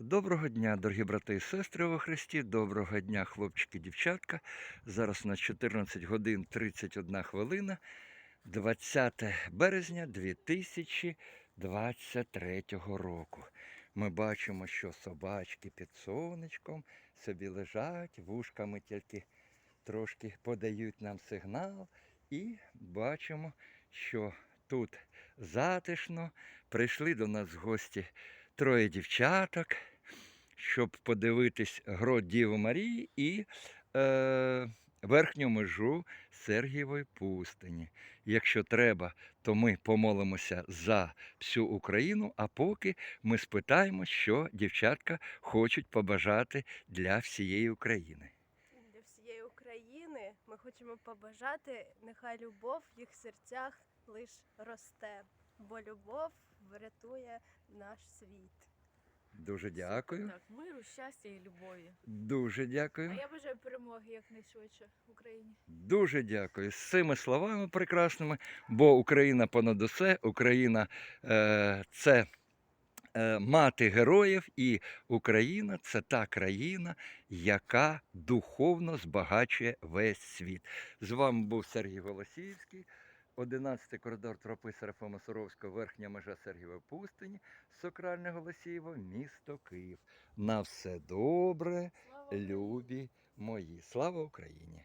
Доброго дня, дорогі брати і сестри во Христі. Доброго дня, хлопчики, дівчатка. Зараз у нас 14 годин 31 хвилина, 20 березня 2023 року. Ми бачимо, що собачки під сонечком собі лежать, вушками тільки трошки подають нам сигнал. І бачимо, що тут затишно. Прийшли до нас гості троє дівчаток, щоб подивитись грот Діви Марії і е, верхню межу Сергієвої пустині. Якщо треба, то ми помолимося за всю Україну, а поки ми спитаємо, що дівчатка хочуть побажати для всієї України. Для всієї України ми хочемо побажати, нехай любов в їх серцях лиш росте, бо любов врятує наш світ. Дуже дякую. Так, миру, щастя і любові. Дуже дякую. А я бажаю перемоги якнайшвидше в Україні. Дуже дякую. З цими словами прекрасними, бо Україна понад усе, Україна е, це е, мати героїв, і Україна це та країна, яка духовно збагачує весь світ. З вами був Сергій Голосіївський, 11 коридор тропи Серафима Суровського, верхня межа Сергієвої пустині, Сокральне Голосієво, місто Київ. На все добре, любі мої. Слава Україні!